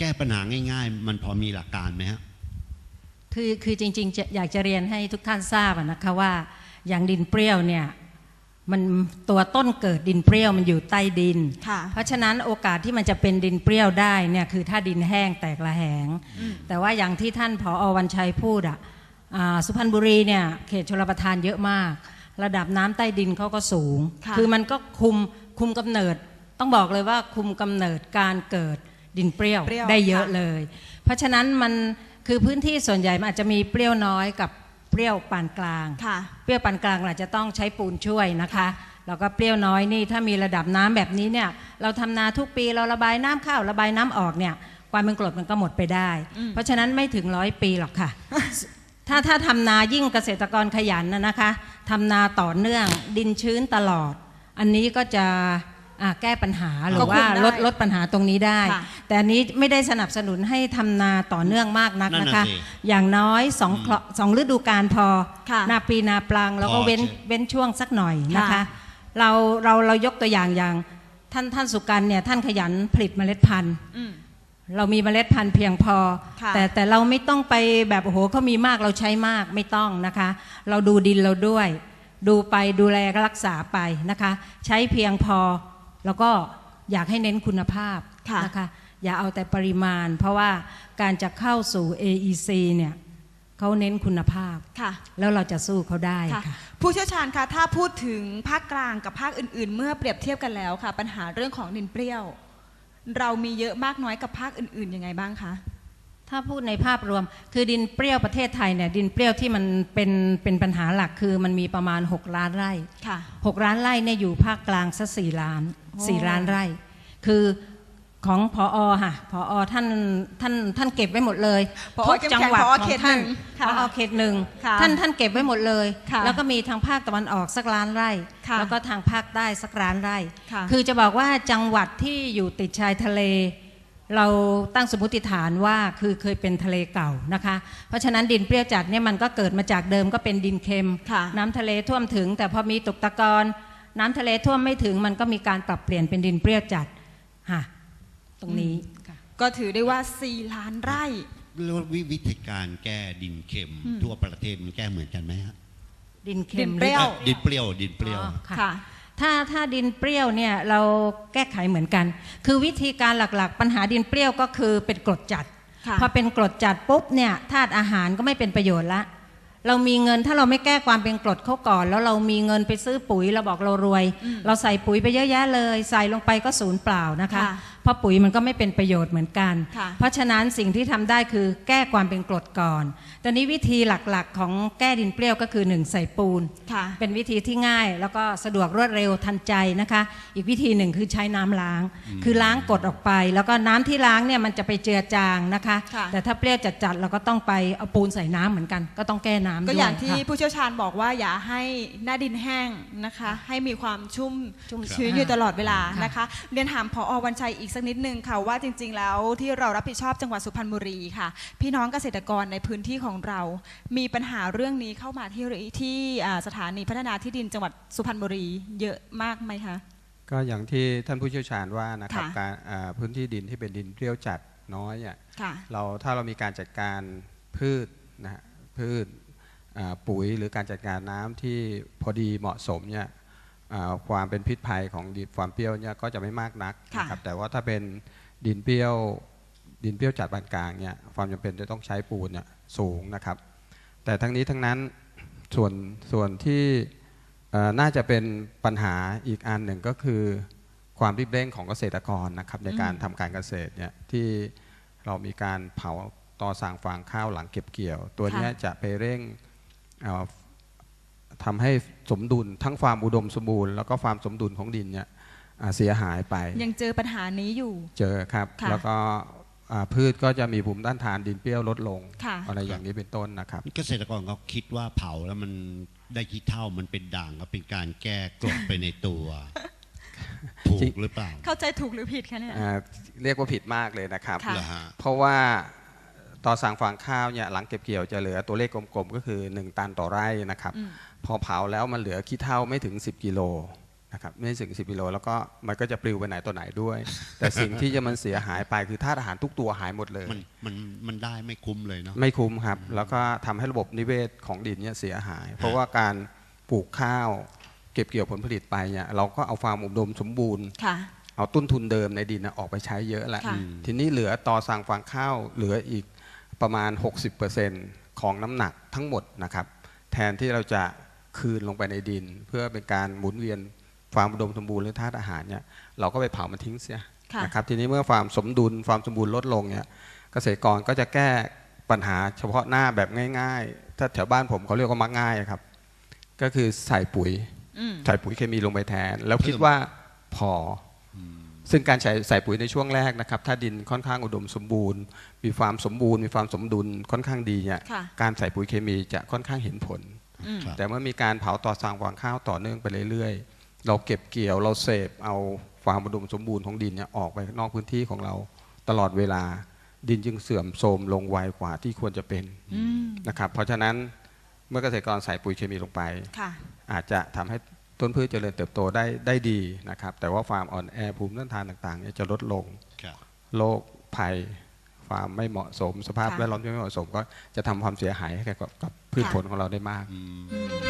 แก้ปัญหาง่าย ๆ มันพอมีหลักการไหมฮะคือคือจริงๆจะอยากจะเรียนให้ทุกท่านทราบอะนะคะว่าอย่างดินเปรี้ยวเนี่ยมันตัวต้นเกิดดินเปรี้ยวมันอยู่ใต้ดินค่ะเพราะฉะนั้นโอกาสที่มันจะเป็นดินเปรี้ยวได้เนี่ยคือถ้าดินแห้งแตกระแหง แต่ว่าอย่างที่ท่านผออวันชัยพูดอะอ่าสุพรรณบุรีเนี่ยเขตชลประทานเยอะมาก ระดับน้ำใต้ดินเขาก็สูงค่ะอมันก็คุมคุมกำเนิด ต้องบอกเลยว่าคุมกำเนิดการเกิด ดินเปรี้ยวเปรี้ยวได้เยอะค่ะเลย เพราะฉะนั้นมันคือพื้นที่ส่วนใหญ่มันอาจจะมีเปรี้ยวน้อยกับเปรี้ยวปานกลาง ค่ะ เปรี้ยวปานกลางอาจจะต้องใช้ปูนช่วยนะคะแล้วก็เปรี้ยวน้อยนี่ถ้ามีระดับน้ำแบบนี้เนี่ยเราทำนาทุกปีเราระบายน้ำเข้าระบายน้ำออกเนี่ยความเป็นกรดมันก็หมดไปได้เพราะฉะนั้นไม่ถึงร้อยปีหรอกค่ะ ถ้าถ้าทำนายิ่งเกษตรกรขยันนะนะคะทำนาต่อเนื่องดินชื้นตลอด อันนี้ก็จะ อ่าแก้ปัญหาหรือว่าก็คุมได้ลดลดปัญหาตรงนี้ได้ค่ะแต่อันนี้ไม่ได้สนับสนุนให้ทำนาต่อเนื่องมากนักนั่นนะน่ะคะ สิอย่างน้อยสองเคราะห์สองฤดูกาลพอ ค่ะนาปีนาปลังแล้วก็พอเว้นใช่ เว้นช่วงสักหน่อยนะคะ ค่ะ เราเราเรายกตัวอย่างอย่างท่านท่านสุกันเนี่ยท่านขยันผลิตเมล็ดพันธุ์ อืม เรามีเมล็ดพันธุ์เพียงพอ ค่ะ แต่แต่เราไม่ต้องไปแบบโอ้โหเขามีมากเราใช้มากไม่ต้องนะคะ เราดูดินเราด้วย ดูไปดูแลรักษาไปนะคะ ใช้เพียงพอ แล้วก็อยากให้เน้นคุณภาพค่ะนะคะอย่าเอาแต่ปริมาณ เพราะว่าการจะเข้าสู่ AEC เนี่ยเขาเน้นคุณภาพค่ะแล้วเราจะสู้เขาได้ค่ะค่ะผู้เชี่ยวชาญคะถ้าพูดถึงภาคกลางกับภาคอื่น ๆ เมื่อเปรียบเทียบกันแล้วค่ะ ปัญหาเรื่องของดินเปรี้ยว เรามีเยอะมากน้อยกับภาคอื่น ๆ ยังไงบ้างคะถ้าพูดในภาพรวม คือดินเปรี้ยวประเทศไทยเนี่ยดินเปรี้ยวที่มันเป็นเป็นปัญหาหลักคือมันมีประมาณ 6 ล้านไร่ค่ะ6ล้านไร่เนี่ยอยู่ภาคกลางสักสี่ล้านโอ้ สี่ล้านไร่ คือของพออค่ะพออท่านท่านท่านเก็บไว้หมดเลยผอทุกเข้มจังแข็งหวัดผอของเขตท่านหนึ่งพค่ะอเขตหนึ่งค่ะท่านท่านเก็บไว้หมดเลยค่ะแล้วก็มีทางภาคตะวันออกสักล้านไร่ค่ะแล้วก็ทางภาคใต้สักล้านไร่ค่ะคือจะบอกว่าจังหวัดที่อยู่ติดชายทะเล เราตั้งสมมติฐานว่าคือเคยเป็นทะเลเก่านะคะ เพราะฉะนั้นดินเปรี้ยวจัดเนี่ยมันก็เกิดมาจากเดิมก็เป็นดินเค็มค่ะน้ำทะเลท่วมถึง แต่พอมีตกตะกอน น้ำทะเลท่วมไม่ถึงมันก็มีการปรับเปลี่ยนเป็นดินเปรี้ยวจัดค่ะตรงนี้ค่ะก็ถือได้ว่า 4 ล้านไร่แล้ววิวิธีการแก้ดินเค็มทั่วประเทศมันแก้เหมือนกันไหมฮะดินเค็มดินเปรี้ยวอะดินเปรี้ยวดินเปรี้ยวอ๋อค่ะค่ะถ้าถ้าดินเปรี้ยวเนี่ยเราแก้ไขเหมือนกัน คือวิธีการหลักๆ ปัญหาดินเปรี้ยวก็คือเป็นกรดจัดค่ะพอเป็นกรดจัดปุ๊บเนี่ยธาตุอาหารก็ไม่เป็นประโยชน์ละ เรามีเงินถ้าเราไม่แก้ความเป็นกรดเขาก่อน แล้วเรามีเงินไปซื้อปุ๋ยเราบอกเรารวย เราใส่ปุ๋ยไปเยอะแยะเลย ใส่ลงไปก็ศูนย์เปล่านะคะค่ะเพ ราะปุ๋ยมันก็ไม่เป็นประโยชน์เหมือนกันค่ะเพราะฉะนั้นสิ่งที่ทำได้คือแก้ความเป็นกรดก่อน ตอนนี้วิธีหลักๆ ของแก้ดินเปรี้ยวก็คือหนึ่งใส่ปูนค่ะเป็นวิธีที่ง่ายแล้วก็สะดวกรวดเร็วทันใจนะคะ อีกวิธีหนึ่งคือใช้น้ำล้าง คือล้างกรดออกไป แล้วก็น้ำที่ล้างเนี่ยมันจะไปเจือจางนะคะค่ะแต่ถ้าเปรี้ยวจัดๆเราก็ต้องไปเอาปูนใส่น้ำเหมือนกัน ก็ต้องแก้น้ำก็ด้วยอย่างที่ค่ะผู้เชี่ยวชาญบอกว่าอย่าให้หน้าดินแห้งนะคะ ให้มีความชุ่มชุ่มชื้นค่ะอยู่ตลอดเวลาค่ะนะคะเรียนถามพอวันชัยอีกสักนิดนึงค่ะว่าจริง ๆ แล้วที่เรารับผิดชอบจังหวัดสุพรรณบุรีค่ะ พี่น้องเกษตรกรในพื้นที่ของเรา มีปัญหาเรื่องนี้เข้ามาที่ที่อ่าสถานีพัฒนาที่ดินจังหวัดสุพรรณบุรีเยอะมากไหมคะก็อย่างที่ท่านผู้เชี่ยวชาญว่านะครับค่ะการอ่าพื้นที่ดินที่เป็นดินเปรี้ยวจัดน้อยอะค่ะเราถ้าเรามีการจัดการพืชนะฮะพืชอ่าปุ๋ยหรือการจัดการน้ำที่พอดีเหมาะสมเนี่ยอ่า ความเป็นพิษภัยของดินความเปรี้ยวเนี่ยก็จะไม่มากนักค่ะนะครับแต่ว่าถ้าเป็นดินเปรี้ยวดินเปรี้ยวจัดปานกลางเนี่ยความจำเป็นจะต้องใช้ปูนเนี่ยสูงนะครับ แต่ทั้งนี้ทั้งนั้นส่วนส่วนที่เอ่อน่าจะเป็นปัญหาอีกอันหนึ่งก็คือความรีบเร่งของเกษตรกรนะครับในการทำการเกษตรเนี่ยที่เรามีการเผาต่อสั่งฟางข้าวหลังเก็บเกี่ยว ตัวเนี้ยค่ะจะไปเร่งเอ่อ ทำให้สมดุลทั้งความอุดมสมบูรณ์แล้วก็ความสมดุลของดินเนี่ยอ่าเสียหายไป ยังเจอปัญหานี้อยู่ เจอครับค่ะแล้วก็อ่าพืชก็จะมีภูมิต้านทานดินเปรี้ยวลดลงค่ะอะไรอย่างนี้เป็นต้นนะครับ เกษตรกรเขาคิดว่าเผาแล้วมันได้ขี้เท่ามันเป็นด่างก็เป็นการแก้กรดไปในตัวถูกหรือเปล่า เข้าใจถูกหรือผิดคะเนี่ยอ่าเรียกว่าผิดมากเลยนะครับค่ะเหรอฮะเพราะว่า ต่อสั่งฟางข้าวเนี่ยหลังเก็บเกี่ยวจะเหลือตัวเลขกลมๆ ก็คือ 1 ตันต่อไร่นะครับอืมพอเผาแล้วมันเหลือขี้เท่าไม่ถึง 10 กิโลนะครับไม่ถึง 10กิโลแล้วก็มันก็จะปลิวไปไหนตัวไหนด้วย แต่สิ่งที่จะมันเสียหายไปคือธาตุอาหารทุกตัวหายหมดเลย มันมันมันได้ไม่คุ้มเลยเนาะไม่คุ้มครับ แล้วก็ทำให้ระบบนิเวศของดินเนี่ยเสียหาย เพราะว่าการปลูกข้าวเก็บเกี่ยวผลผลิตไปเนี่ยเราก็เอาความอุดมสมบูรณ์ค่ะเอาต้นทุนเดิมในดินน่ะออกไปใช้เยอะแล้วค่ะทีนี้เหลือต่อสั่งฟางข้าวเหลืออีก ประมาณ 60%ของน้ำหนักทั้งหมดนะครับ แทนที่เราจะคืนลงไปในดิน เพื่อเป็นการหมุนเวียนความอุดมสมบูรณ์หรือธาตุอาหารเนี่ยเราก็ไปเผามันทิ้งเสียค่ะนะครับทีนี้เมื่อความสมดุลความสมบูรณ์ลดลงเนี่ยเกษตรกรก็จะแก้ปัญหาเฉพาะหน้าแบบง่าย ๆ ถ้าแถวบ้านผมเขาเรียกว่ามักง่ายครับ ก็คือใส่ปุ๋ยอืมใส่ปุ๋ยเคมีลงไปแทน แล้วคิดว่าพออ ซึ่งการใส่ใส่ปุ๋ยในช่วงแรกนะครับ ถ้าดินค่อนข้างอุดมสมบูรณ์ มีความสมบูรณ์ มีความสมดุลค่อนข้างดีเนี่ยค่ะ การใส่ปุ๋ยเคมีจะค่อนข้างเห็นผล อืม ครับ แต่เมื่อมีการเผาต่อสร้างวางข้าวต่อเนื่องไปเรื่อยๆ เราเก็บเกี่ยวเราเสพเอาความอุดมสมบูรณ์ของดินเนี่ยออกไปนอกพื้นที่ของเราตลอดเวลา ดินจึงเสื่อมโทรมลงไวกว่าที่ควรจะเป็นอืม นะครับ เพราะฉะนั้นเมื่อเกษตรกรใส่ปุ๋ยเคมีลงไป ค่ะ อาจจะทำให้ ต้นพืชเจริญเติบโตได้ได้ดีนะครับ แต่ว่าความอ่อนแอภูมิต้านทานต่างๆเนี่ยจะลดลงครับโรคภัยความไม่เหมาะสม สภาพค่ะแวดล้อมที่ไม่เหมาะสม ก็จะทำความเสียหายให้กับกับพืชค่ะผลของเราได้มากอืมอืม